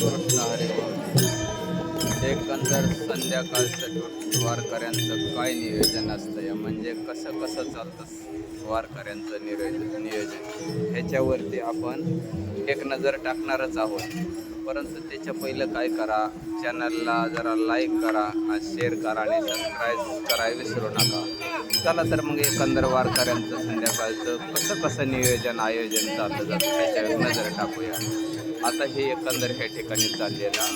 रामकृष्ण एकंदर संध्याकाळचं वारकऱ्यांचं काय नियोजन असतं? या म्हणजे कसं कसं चालतं वारकऱ्यांचं नियोजन नियोजन? ह्याच्यावरती आपण एक नजर टाकणारच आहोत. परंतु त्याच्या पहिलं काय करा? चॅनलला जरा लाईक करा शेअर करा आणि सबस्क्राईब करायला विसरू नका. चला तर मग एकंदर वारकऱ्यांचं संध्याकाळचं कसं कसं नियोजन आयोजन चाललं जातं त्याच्यावर नजर टाकूया. आता हे एकंदर ह्या ठिकाणी चाललेला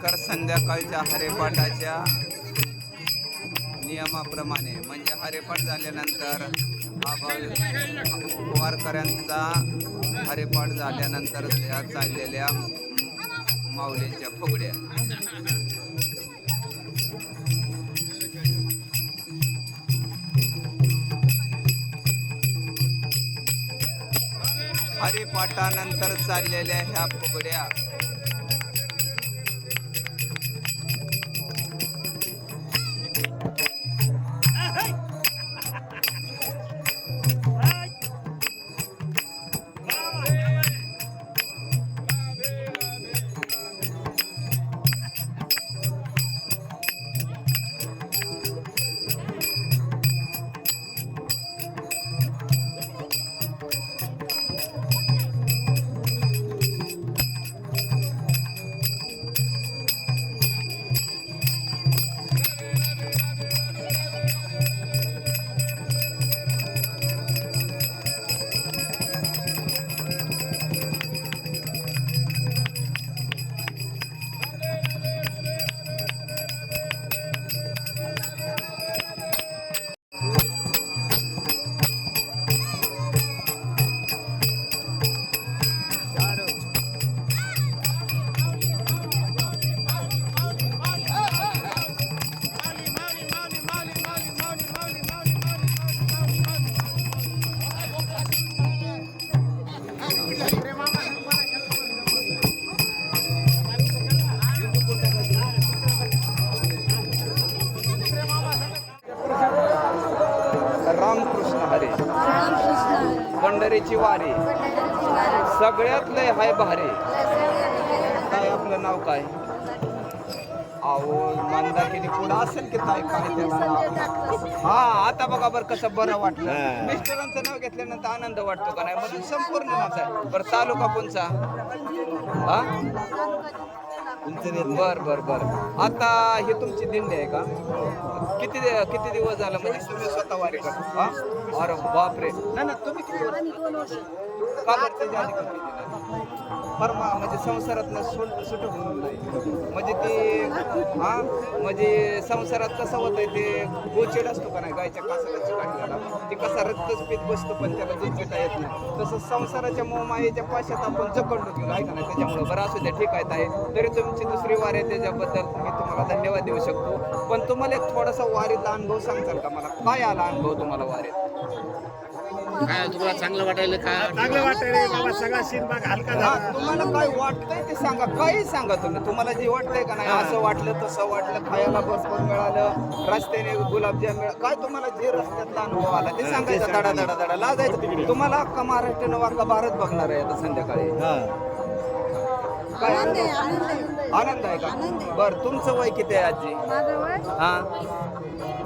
एकर संध्याकाळच्या हरेपाठाच्या नियमाप्रमाणे. म्हणजे हरेपाठ झाल्यानंतर हा भाव वारकऱ्यांचा हरेपाठ झाल्यानंतर त्या चाललेल्या माऊलींच्या फुगड्या. हरिपाठानंतर चाललेल्या ह्या फुगड्या. सगळ्यात लय हाय भारी. काय आपलं नाव काय? अहो मंदाकिनी पुढं असेल की काय काय? हा आता बघा बरं कसं बरं वाटलं. मिस्टरांचं नाव घेतल्यानंतर आनंद वाटतो का नाही? म्हणून संपूर्ण नाव आहे. बरं तालुका कोणचा? हा? बर बर बर. आता ही तुमची दिंडी आहे का? किती दि- किती दिवस झाला म्हणजे तुम्ही स्वतः वारी करता? हा? अरे बापरे. नाही ना तुम्ही किती वर्ष? का बरं त्याच्या आधी कधी केलं? परमा म्हणजे संसारातनं सुट होऊन नाही म्हणजे ते हा म्हणजे संसारात कसं होतंय ते गोचेड असतो का नाही गायच्या कासाला काढलेला ते कसा रक्तच पीत बसतो पण त्याला चिटा येत नाही. तसं संसाराच्या मोमायेच्या पाशात आपण जकडलो गेलो आहे का नाही? त्याच्यामुळे बरं असू द्या ठीक आहे ताई. तरी तुमची दुसरी वारी आहे त्याच्याबद्दल मी तुम्हाला धन्यवाद देऊ शकतो. पण तुम्हाला एक थोडासा वारीचा अनुभव सांगताल का मला? काय आला अनुभव तुम्हाला वारीत? काय तुम्हाला चांगलं वाटायला काय चांगलं वाटतंय रे बाबा सगळा शिनबाग हलका हा, झाला तुम्हाला काय वाटतंय ते सांगा काही सांगा तुम्ही. तुम्हाला जे वाटतंय का नाही असं वाटलं तसं वाटलं खायला भरपूर मिळालं रस्त्याने गुलाबजाम मिळालं. काय तुम्हाला जे रस्त्यातला अनुभव आला ते सांगायचं धडा धडा धडा लाजायचं. तुम्हाला अख्खा महाराष्ट्र नवा अख्खा भारत बघणार आहे आता संध्याकाळी. काय आनंद आहे आनंद आहे का? बर तुमचं वय किती आहे आजी? माझं वय हा?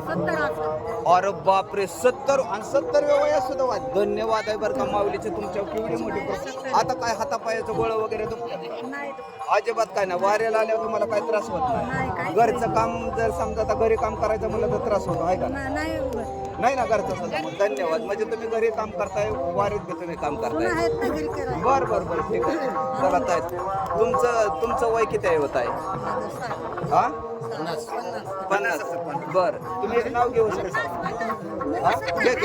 सत्तर असं अरे बापरे सत्तर आणि सत्तर वयात सुद्धा वा धन्यवाद आहे बरं का माऊलीचे तुमच्या केवढी मोठी कृपा. आता काय हातापायाचं गोळ वगैरे दुखतं नाही अजिबात काय नाही. वाऱ्याला आल्यावर तुम्हाला काय त्रास होत नाही, नाही काहीच घरचं काम जर समजा आता घरी काम करायचं म्हणलं तर त्रास होतो आहे का? ना- नाही. नाही ना घरचं सुद्धा मग धन्यवाद. म्हणजे तुम्ही घरी काम करताय वारीत बी तुम्ही काम करताय. आहेत ना घरी करायला? बर बर बर. ठीक आहे. चला ताई. तुमचं तुमचं वय किती आहे होत आहे. हा? पन्नास. बर. तुम्ही एक नाव घेऊ शकता. हा?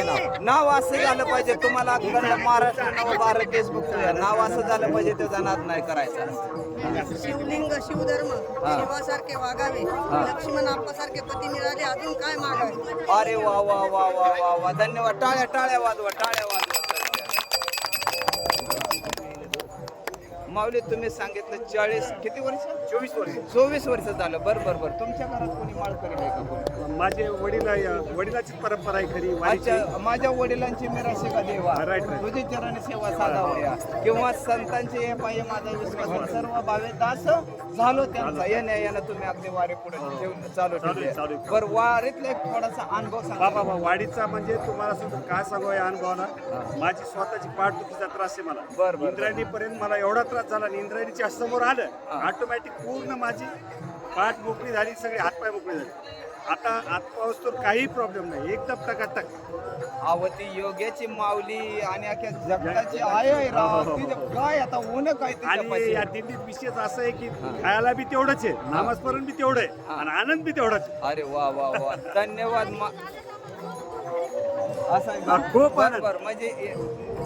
नाव. नाव असं झालं पाहिजे तुम्हाला महाराष्ट्र नाव भारत देश बघतोय नाव असं झालं पाहिजे त्याचा नाद नाही करायचा. शिवलिंग शिवधर्म. शिवासारखे वागावे. लक्ष्मण आप्पासारखे पती मिळाले अजून काय मागावे? अरे वा वा वा वा वा वा. धन्यवाद. टाळ्या टाळ्या वाजवा टाळ्या वाजवा. माऊली तुम्ही सांगितलं चाळीस किती वर्ष? चोवीस वर्ष. चोवीस वर्ष झालं. बर बर बर. तुमच्या घरात कोणी माळकरी आहे का कोणी? माझे वडील आहे- वडिलाची परंपरा आहे खरी वारीची. अच्छा माझ्या वडिलांची मिराशी का देवा? Right, right. तुझी चरणी सेवा साधावया. किंवा संतांचे हे पाहिजे माझा विश्वास सर्व भावे दास झालो त्यांचा. येण्या यानं तुम्ही अगदी वारे पुढे ठेवून चालू चालू आहे, ठेवले आहे. बर वारीतला एक थोडासा अनुभव सांगा. बाबा वाडीचा म्हणजे तुम्हाला सुद्धा काय सांगू या अनुभवाला? माझी स्वतःची पाठदुखीचा त्रास आहे मला. बर, बर. इंद्रायणी पर्यंत मला एवढा त्रास झाला आणि इंद्रायणीच्या समोर आलं. ऑटोमॅटिक पूर्ण माझी पाठ मोकळी झाली सगळे हातपाय मोकळे झाले. आता हातपाऊस तर काही प्रॉब्लेम नाही. एकदम टकाटक आवती योग्याची माऊली आणि अख्या जगताची आय आहे राव तिथे काय आता ऊन काय तिच्या आणि पाशी? या दिंडीत विशेष असं आहे की खायला बी तेवढंच आहे नामस्मरण बी तेवढं आहे आणि आनंद बी तेवढाच आहे. अरे वा वा वा. धन्यवाद मा- असं आहे. का? हा, खूप बर आनंद. बर म्हणजे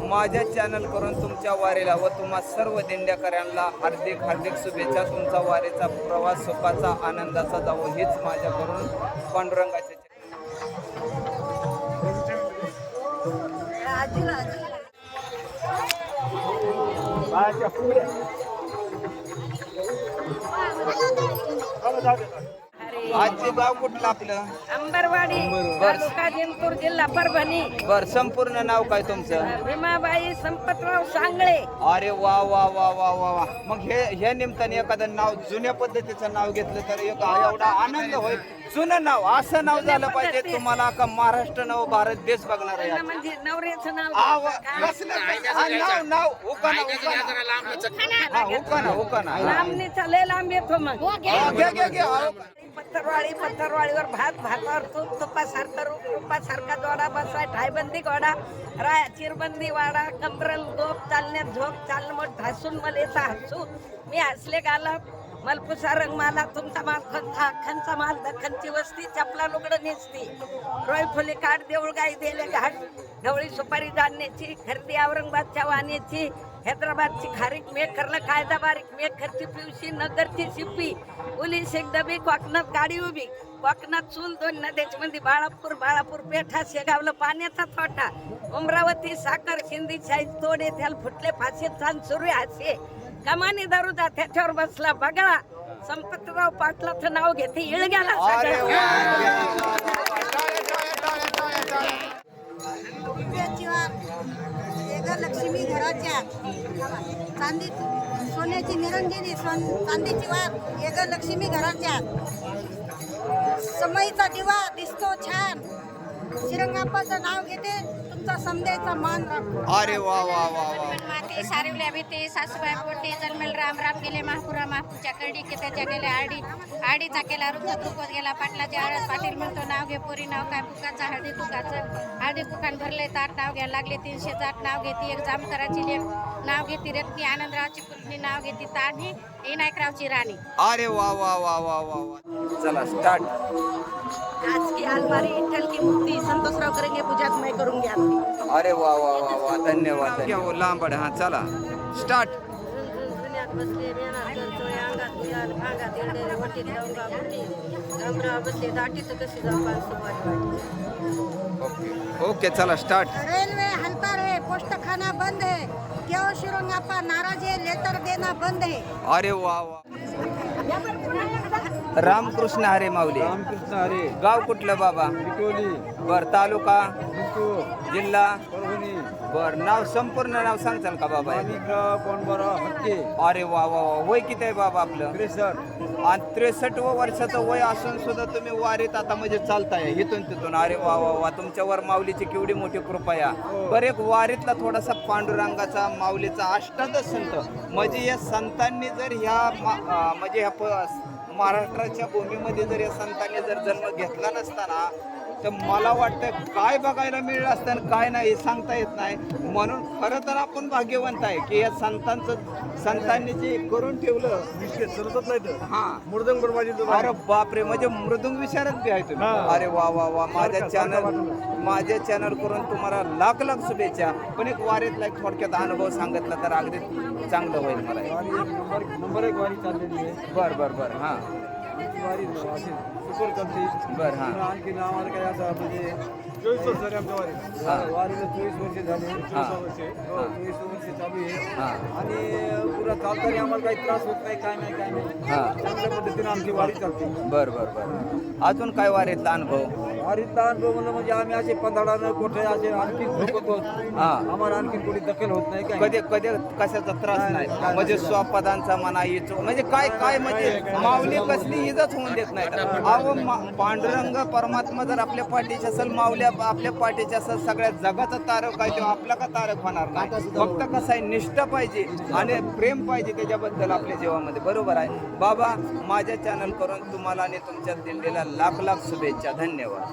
माझ्या चॅनल करून तुमच्या वारीला व तुम्हा सर्व दिंड्याकऱ्यांना हार्दिक हार्दिक शुभेच्छा तुमचा वारीचा प्रवास सुखाचा आनंदाचा जावो हीच माझ्याकडून पांडुरंगाच्या आजीला आजीला अच्छा, पुढे. आजचे गाव कुठलं आपलं? अंबरवाडी तालुका जिंतूर जिल्हा परभणी. बर संपूर्ण नाव काय तुमचं? भीमाबाई संपतराव सांगळे. अरे वा वा वा वा वा वा. मग हे ह्या निमित्ताने एखादं नाव जुन्या पद्धतीचं नाव घेतलं तर एक एवढा आनंद होईल. जुनं नाव असं नाव झालं पाहिजे. तुम्हाला का महाराष्ट्र नाव भारत देश बघणार आहे. म्हणजे नवऱ्याचं नाव? कसलं? हा, नाव नाव उकाना उकाना हा उकाना उकाना लांबणीचा लय लांब येतो मग. हा, घे घे घे हा, पत्थरवाळी पत्थरवाळीवर भात भातावर तूप तुपासारखा रूप तुपासारखा जोडा बसवाय ठायबंदी गोडा राय चिरबंदी वाडा कमरल गोप चालण्यात झोप चालमोट धासून मलेचा हसू. मी हसले गालप मलपुसा रंगमाला तुमचा माल खंचा खंचा माल दखनची वस्ती चपला लुगडं नेसती. रोय फुले काठ देऊळ गाई दिले घाट ढवळी सुपारी जाणण्याची खरेदी औरंगाबादच्या वाण्याची हैदराबादची खारीक मेघ करलं कायदा बारीक मेघ खर्ची पिवशी नगरची शिप्पी शेख डबी कोकणात गाडी उभी कोकणात चूल दोन नद्याची बाळापूर बाळापूर पेठा शेगावलं पाण्याचा तोटा अमरावती साखर शिंदी शाही तोडे त्याला फुटले फासे चांद सुरू हासे कमानी दारूचा त्याच्यावर बसला बगळा संपतराव पाटलाचं नाव घेते इळग्याला गजलक्ष्मी घराच्या चांदी सोन्याची निरंजनी सोन चांदीची वाट वेगळ लक्ष्मी घराच्या. समयीचा दिवा दिसतो छान. श्रीरंगाप्पाचं नाव घेते. तुमचा समजायचा मान राखतो अरे वा वा वा वा. माते सारिवल्या भीती सासूबाई पोटे जन्मेल राम राम गेले महापुरा महापूच्या करडी की त्याच्या गेल्या आडी आडीचा केला रुद्ध दुखत गेला पाटलाचे आळस पाटील म्हणतो नाव घे पोरी नाव काय कुकाचं हळदी कुकाचं हळदी कुकान भरले ताट नाव घ्या लागले तीनशे आठ नाव घेती एक जामकराची लेख नाव घेती रत्नी आनंदरावची कुलनी नाव घेती ताणी विनायकरावची राणी. अरे वा वा वा वा वा वा. चला स्टार्ट आज की अलमारी इठल की मुक्ति संतोषराव करेंगे पूजा मैं करूंगी आपकी अरे वा वा वा वा. धन्यवाद घ्या हो, लांबड हा चला. Start okay. चला स्टार्ट रेल्वे हलता रहे पोस्ट खाना बंद है क्यों शिरोंगापा नाराज है लेटर देना बंद है अरे वा वा. रामकृष्ण हरे माऊली. रामकृष्ण हरे. गाव कुठलं बाबा? विटोली बर तालुका? जिल्हा? बर नाव संपूर्ण नाव सांगताल का बाबा अरे वा वा वा. वय किती आहे बाबा आपलं? आणि त्रेसष्ट वर्षाचं वय असून सुद्धा तुम्ही वारीत आता म्हणजे चालताय इथून तिथून. अरे वा वा वा. तुमच्यावर माऊलीची केवढी मोठी कृपा या. बरं एक वारीतला थोडासा पांडुरंगाचा माऊलीचा अष्टादश संत. म्हणजे या संतांनी जर ह्या मा- अं, म्हणजे ह्या प- महाराष्ट्राच्या भूमीमध्ये जर या संतांनी जर जन्म घेतला नसताना तर मला वाटतं काय बघायला मिळलं असतं आणि काय नाही हे सांगता येत नाही. म्हणून खरं तर आपण भाग्यवंत आहे की या संतांचं संतांनी जे करून ठेवलं हा. मृदंग अरे बापरे म्हणजे मृदुंग विचारत बी आहे तुम्ही. अरे वा वा वा माझ्या चॅनल माझ्या चॅनल करून तुम्हाला लाख लाख शुभेच्छा. पण एक वारीतला एक थोडक्यात अनुभव सांगितला तर अगदी चांगलं होईल मला. नंबर एक वारी चाललेली आहे. बर बर बर हा. वारी सुपर करते बर हा. आणखी आम्हाला काय असं म्हणजे चोवीस वर्ष झाले आमच्या वारी हा. वारीला चोवीस वर्ष झाले. हा. चोवीस वर्ष. हो. चोवीस वर्ष चालू आहे. हा. आणि पुरा चालताना आम्हाला काही त्रास होत नाही काय नाही काय नाही. हा. चांगल्या पद्धतीने आमची वारी चालते. बर बर बर. अजून काय वारीतला अनुभव? वारीतला अनुभव म्हणजे आम्ही असे पंधरानं कोठे असे आणखी झोपतो हा. आम्हाला आणखी कोणी दखल होत नाही काय कधी कधी कशाचा त्रास नाही म्हणजे स्वपदांचा म्हणा इचो म्हणजे काय काय म्हणजे माऊली कसली इजत होऊन देत नाही. अहो पांडुरंग परमात्मा जर आपल्या पाठीचे असेल माऊल्या आपल्या पाठीचे असेल सगळ्या जगाचा तारक आहे तेव्हा आपला का तारक होणार नाही? फक्त कसं आहे निष्ठा पाहिजे आणि प्रेम पाहिजे त्याच्याबद्दल आपल्या जीवामध्ये. बरोबर आहे. बाबा माझ्या चॅनल करून तुम्हाला आणि तुमच्या दिंडीला लाख लाख शुभेच्छा. धन्यवाद.